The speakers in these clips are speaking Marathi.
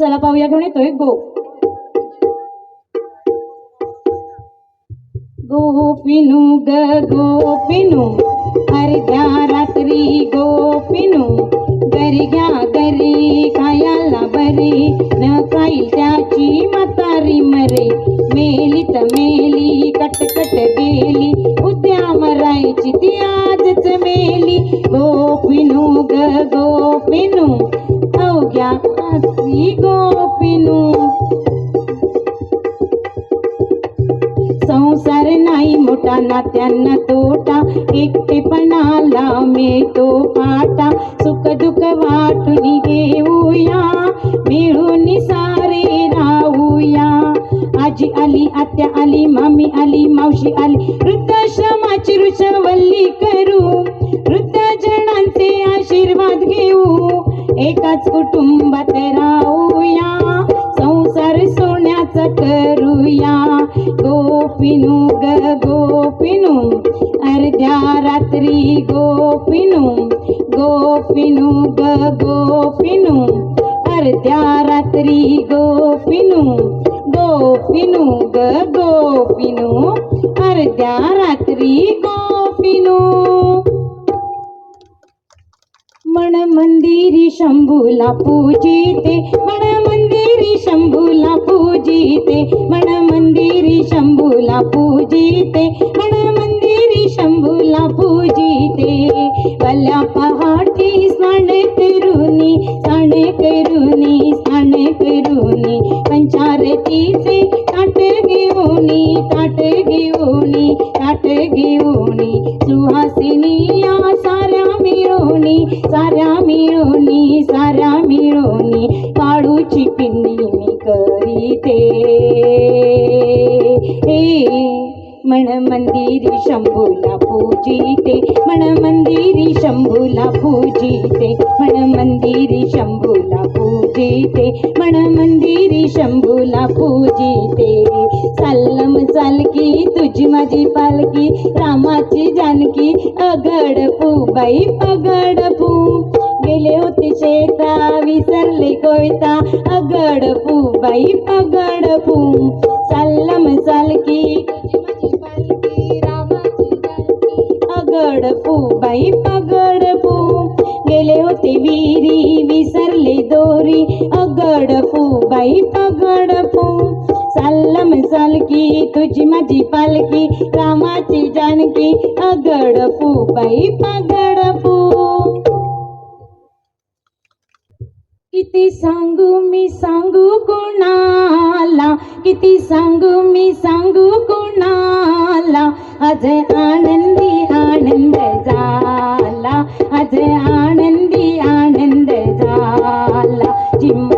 चला पाहूया घेऊन येतोय गो. गोपिनू ग गोपिनू. अर्ध्या रात्री गोपिनू. घरी घ्या घरी खायला बरी. न खाईल त्याची संसार नाही मोठा नात्यांना तोटा. एकटेपणाला मिळतो फाटा. सुख दुःख वाटून घेऊया. मिळून सारे राहूया. आजी आली आत्या आली मामी आली मावशी आली. वृद्धाश्रमाची रुचवल्ली करू. वृद्ध जणांचे आशीर्वाद घेऊ. एकाच कुटुंबात राहूया. गोपिनू ग गोपिनू अर्ध्या रात्री गोपिनू गोपिनू ग गोपिनू अर्ध्या रात्री गोपिनू गोपिनू ग गोपिनू अर्ध्या रात्री गोपिनू। मन मंदिरी शंभूला पूजिते मंदिरी शंभूला पूजिते मन मंदिरी शंभूला पूजिते मन मंदिरी शंभूला पूजिते. भल्या पहाटी स्नान करुनी स्नान करुनी स्नान करुनी पंचारतीचे ताट घेऊनी ताट घेऊनी ताट घेऊनी सुहासिनी या साऱ्या मिळवणी साऱ्या मिळवणी साऱ्या मिळवणी ची पिंडी मी करीते. हे मन मंदिरी शंभूला पूजिते मन मंदिरी शंभूला पूजिते मन मंदिरी शंभूला पूजिते मन मंदिरी शंभूला पूजिते. सल्लम चालकी तुझी माझी पालकी रामाची जानकी अगड बाई पगड पू गेले होते शेता विसरले कोयता अगड बाई पगड पू. सल्लम चालकी. अगड बाई पगड पू. गेले होते विरी विसरले दोरी. अगड बाई पगड पू. सल्लम सालकी तुझी माझी पालकी. रामाची जानकी. अगड बाई पगड पू. किती सांगू मी सांगू कोणाला? किती सांगू मी सांगू कोणाला? आज आनंदी आनंद झाला आज आनंदी आनंद झाला चिम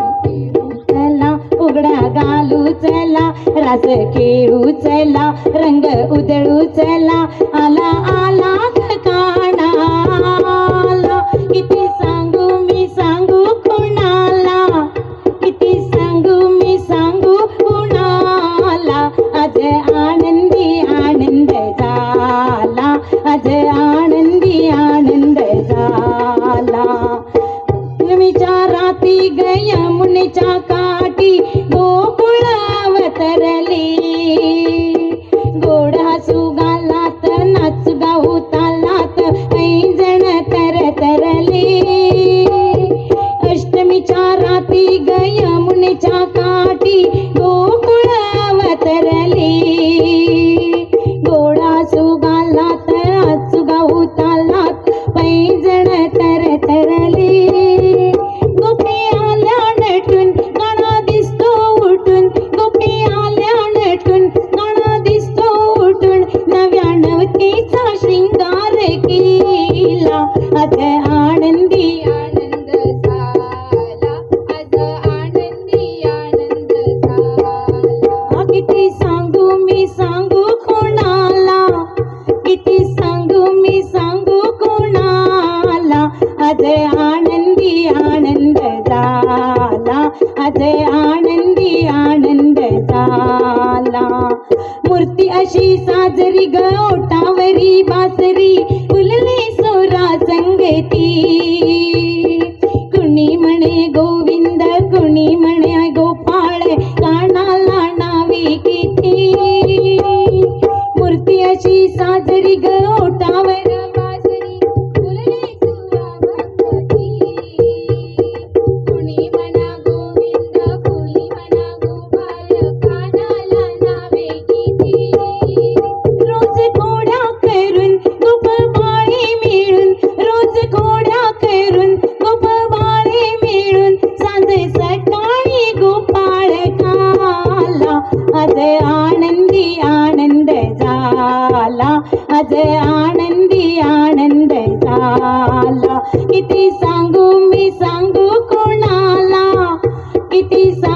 चला उघडा घालू चला रास खेळू चला रंग उधळू चला आला आज आनंदी आनंद झाला आज आनंदी आनंद झाला मूर्ती अशी साजरी गोटावरी ओटावरी बासरी फुलले सोरा संगती.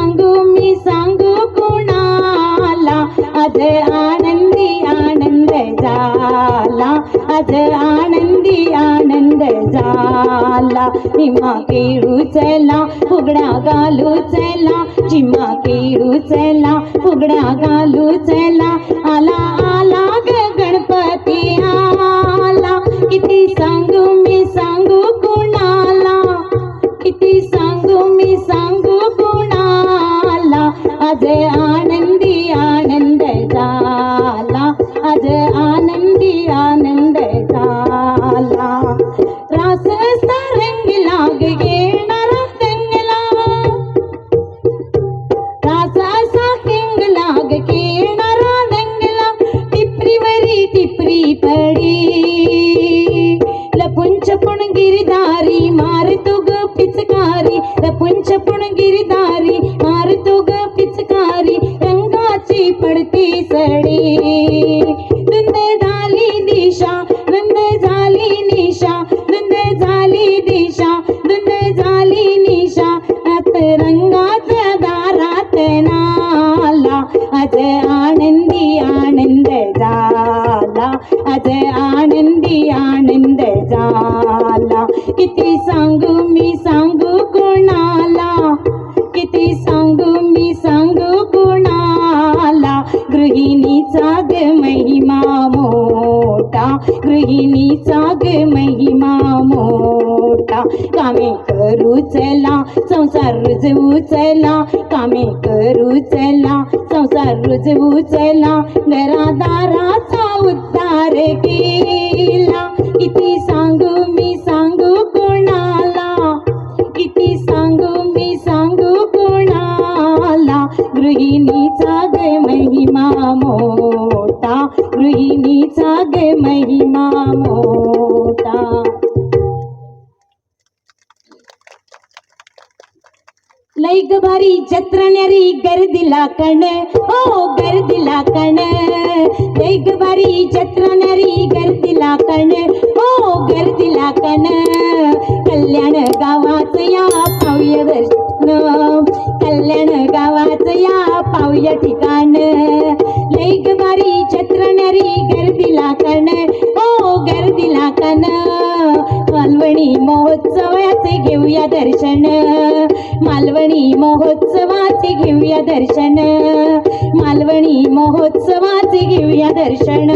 सांगू मी सांगू कुणाला? आज आनंदी आनंद झाला. आज आनंदी आनंद झाला. निमा केळू चला फुगडा घालू चला. चिमा केळू चला फुगडा घालू चला. किती सांगू मी सांगू कोणाला? किती सांगू मी सांगू कोणाला? गृहिणीचा ग महिमा मोठा. गृहिणीचा ग महिमा मोठा. कामे करू चला संसार रुजवू चला. कामे करू चला संसार रुजवू चला. घरादाराचा उद्धार केला. किती सांग लई भारी जत्रण्यारी गर्दीला कण. ओ गर्दीला कण. लई भारी जत्रण्यारी गर्दीला कण. ओ गर्दीला कण. कल्याण गावात या पाव्य दर्शन कल्याण गावात या पाव्य ठिकाण. लई भारी जत्रण्यारी गर्दीला कण. ओ गर्दीला कण. मालवणी महोत्सवाचे घेऊया दर्शन. मालवणी महोत्सवाचे घेऊया दर्शन. मालवणी महोत्सवाचे घेऊया दर्शन.